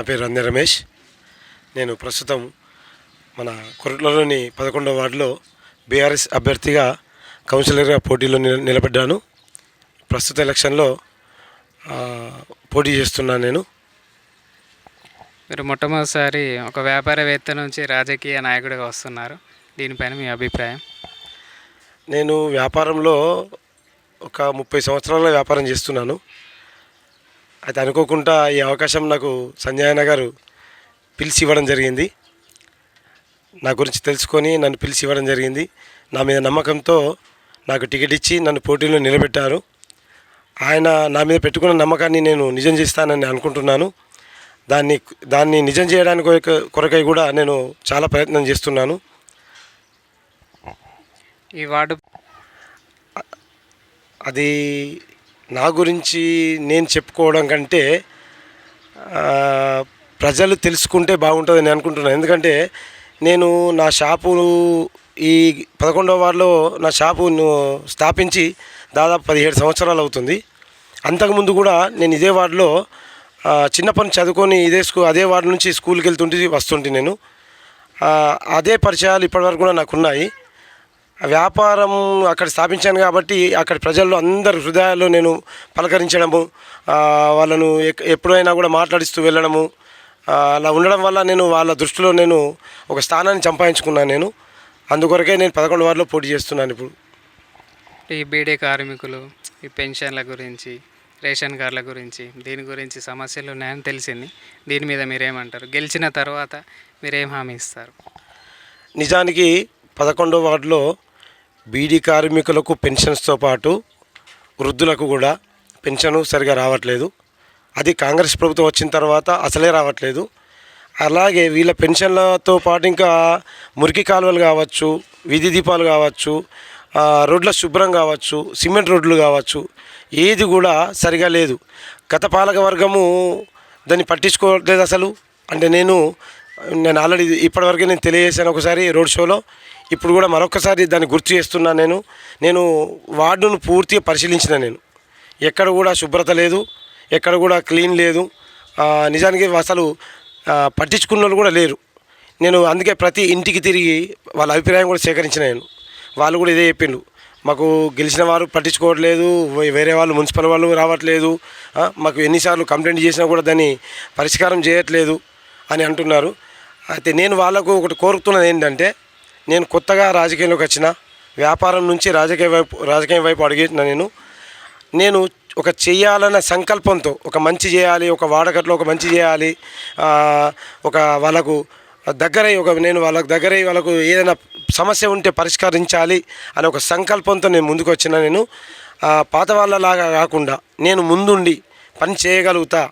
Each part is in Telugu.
నా పేరు రంజన్ రమేష్. నేను ప్రస్తుతం మన కొరట్లలోని పదకొండవ వార్డులో బీఆర్ఎస్ అభ్యర్థిగా కౌన్సిలర్గా పోటీలో నిల- నిలబడ్డాను. ప్రస్తుత ఎలక్షన్లో పోటీ చేస్తున్నాను నేను. మీరు మొట్టమొదటిసారి ఒక వ్యాపారవేత్త నుంచి రాజకీయ నాయకుడిగా వస్తున్నారు. దీనిపైన మీ అభిప్రాయం? నేను వ్యాపారంలో ఒక ముప్పై సంవత్సరాల వ్యాపారం చేస్తున్నాను. అయితే అనుకోకుండా ఈ అవకాశం నాకు సంజయ్ అన్న గారు పిలిచి ఇవ్వడం జరిగింది. నా గురించి తెలుసుకొని నన్ను పిలిచి ఇవ్వడం జరిగింది. నా మీద నమ్మకంతో నాకు టికెట్ ఇచ్చి నన్ను పోటీలో నిలబెట్టారు. ఆయన నా మీద పెట్టుకున్న నమ్మకాన్ని నేను నిజం చేస్తానని అనుకుంటున్నాను. దాన్ని దాన్ని నిజం చేయడానికి కొరక- కొరకై కూడా నేను చాలా ప్రయత్నం చేస్తున్నాను. ఈ వార్డు అది నా గురించి నేను చెప్పుకోవడం కంటే ప్రజలు తెలుసుకుంటే బాగుంటుంది నేను అనుకుంటున్నాను. ఎందుకంటే నేను నా షాపు ఈ పదకొండవ వార్డులో నా షాపును స్థాపించి దాదాపు పదిహేడు సంవత్సరాలు అవుతుంది. అంతకుముందు కూడా నేను ఇదే వార్డులో చిన్న చిన్నప్పటి చదువుకొని ఇదే స్కూ అదే వార్డు నుంచి స్కూల్కి వెళ్తుంటే వస్తుంటే నేను అదే పరిచయాలు ఇప్పటివరకు కూడా నాకు ఉన్నాయి. వ్యాపారం అక్కడ స్థాపించాను కాబట్టి అక్కడ ప్రజల్లో అందరి హృదయాల్లో నేను పలకరించడము వాళ్ళను ఎప్పుడైనా కూడా మాట్లాడిస్తూ వెళ్ళడము అలా ఉండడం వల్ల నేను వాళ్ళ దృష్టిలో నేను ఒక స్థానాన్ని సంపాదించుకున్నాను నేను. అందుకొరకే నేను పదకొండు వారిలో పోటీ చేస్తున్నాను ఇప్పుడు. ఈ బీడీ కార్మికులు ఈ పెన్షన్ల గురించి రేషన్ కార్డుల గురించి దీని గురించి సమస్యలు ఉన్నాయని తెలిసింది. దీని మీద మీరేమంటారు? గెలిచిన తర్వాత మీరేం హామీ ఇస్తారు? నిజానికి పదకొండో వార్డులో బీడీ కార్మికులకు పెన్షన్స్తో పాటు వృద్ధులకు కూడా పెన్షన్ సరిగా రావట్లేదు. అది కాంగ్రెస్ ప్రభుత్వం వచ్చిన తర్వాత అసలే రావట్లేదు. అలాగే వీళ్ళ పెన్షన్లతో పాటు ఇంకా మురికి కాలువలు కావచ్చు వీధి దీపాలు కావచ్చు రోడ్ల శుభ్రం కావచ్చు సిమెంట్ రోడ్లు కావచ్చు ఏది కూడా సరిగా లేదు. గత పాలక వర్గము దాన్ని పట్టించుకోవట్లేదు అసలు. అంటే నేను నేను ఆల్రెడీ ఇప్పటివరకు నేను తెలియజేశాను ఒకసారి రోడ్ షోలో. ఇప్పుడు కూడా మరొకసారి దాన్ని గుర్తు చేస్తున్నాను నేను. నేను వార్డును పూర్తిగా పరిశీలించిన నేను. ఎక్కడ కూడా శుభ్రత లేదు ఎక్కడ కూడా క్లీన్ లేదు. నిజానికి అసలు పట్టించుకున్న వాళ్ళు కూడా లేరు. నేను అందుకే ప్రతి ఇంటికి తిరిగి వాళ్ళ అభిప్రాయం కూడా సేకరించిన నేను. వాళ్ళు కూడా ఇదే చెప్పిండు మాకు గెలిచిన వారు పట్టించుకోవట్లేదు వేరే వాళ్ళు మున్సిపల్ వాళ్ళు రావట్లేదు. మాకు ఎన్నిసార్లు కంప్లైంట్ చేసినా కూడా దాన్ని పరిష్కారం చేయట్లేదు అని అంటున్నారు. అయితే నేను వాళ్ళకు ఒకటి కోరుతున్నది ఏంటంటే నేను కొత్తగా రాజకీయంలోకి వచ్చిన వ్యాపారం నుంచి రాజకీయ వైపు రాజకీయం వైపు అడిగిన నేను. నేను ఒక చేయాలన్న సంకల్పంతో ఒక మంచి చేయాలి ఒక వాడకట్లో ఒక మంచి చేయాలి ఒక వాళ్ళకు దగ్గరై ఒక నేను వాళ్ళకు దగ్గరై వాళ్ళకు ఏదైనా సమస్య ఉంటే పరిష్కరించాలి అనే ఒక సంకల్పంతో నేను ముందుకు వచ్చిన నేను. పాత వాళ్ళలాగా కాకుండా నేను ముందుండి పని చేయగలుగుతా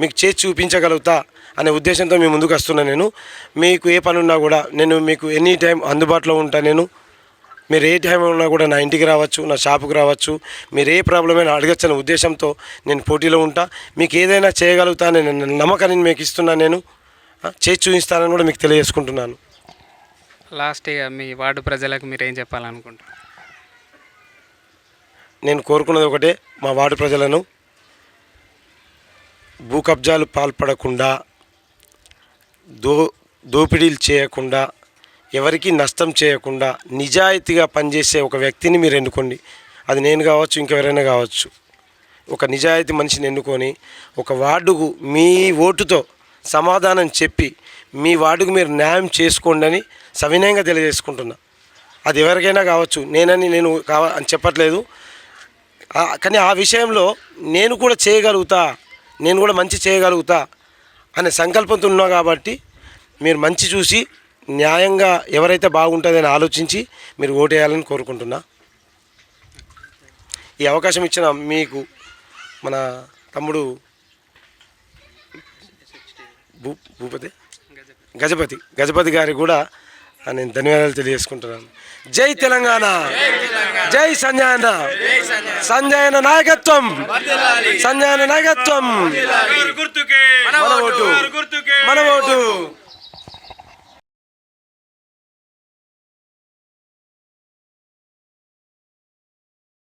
మీకు చేసి చూపించగలుగుతా అనే ఉద్దేశంతో మీ ముందుకు వస్తున్నా నేను. మీకు ఏ పని ఉన్నా కూడా నేను మీకు ఎనీ టైం అందుబాటులో ఉంటా నేను. మీరు ఏ టైం ఉన్నా కూడా నా ఇంటికి రావచ్చు నా షాపుకి రావచ్చు. మీరు ఏ ప్రాబ్లం అయినా అడగచ్చనే ఉద్దేశంతో నేను పోటీలో ఉంటా. మీకు ఏదైనా చేయగలుగుతానని నేను నమ్మకాన్ని మీకు ఇస్తున్నాను నేను. చేసి చూపిస్తానని కూడా మీకు తెలియజేసుకుంటున్నాను. లాస్ట్ ఇక మీ వార్డు ప్రజలకు మీరు ఏం చెప్పాలనుకుంటారు నేను కోరుకున్నది ఒకటే మా వార్డు ప్రజలను భూ కబ్జాలు పాల్పడకుండా దో దోపిడీలు చేయకుండా ఎవరికి నష్టం చేయకుండా నిజాయితీగా పనిచేసే ఒక వ్యక్తిని మీరు ఎన్నుకోండి. అది నేను కావచ్చు ఇంకెవరైనా కావచ్చు. ఒక నిజాయితీ మనిషిని ఎన్నుకొని ఒక వార్డుకు మీ ఓటుతో సమాధానం చెప్పి మీ వార్డుకు మీరు న్యాయం చేసుకోండి అని సవినయంగా తెలియజేసుకుంటున్నా. అది ఎవరికైనా కావచ్చు నేనని నేను కావ అని చెప్పట్లేదు. కానీ ఆ విషయంలో నేను కూడా చేయగలుగుతా నేను కూడా మంచి చేయగలుగుతా అనే సంకల్పంతో ఉన్నావు కాబట్టి మీరు మంచి చూసి న్యాయంగా ఎవరైతే బాగుంటుందని ఆలోచించి మీరు ఓటేయాలని కోరుకుంటున్నా. ఈ అవకాశం ఇచ్చిన మీకు మన తమ్ముడు భూ భూపతి? గజపతి. గజపతి గారికి కూడా నేను ధన్యవాదాలు తెలియజేసుకుంటున్నాను జై తెలంగాణ. జై సంజయన సంజయన నాయకత్వం. సంజయన నాయకత్వం. మన ఓటు. మన ఓటు.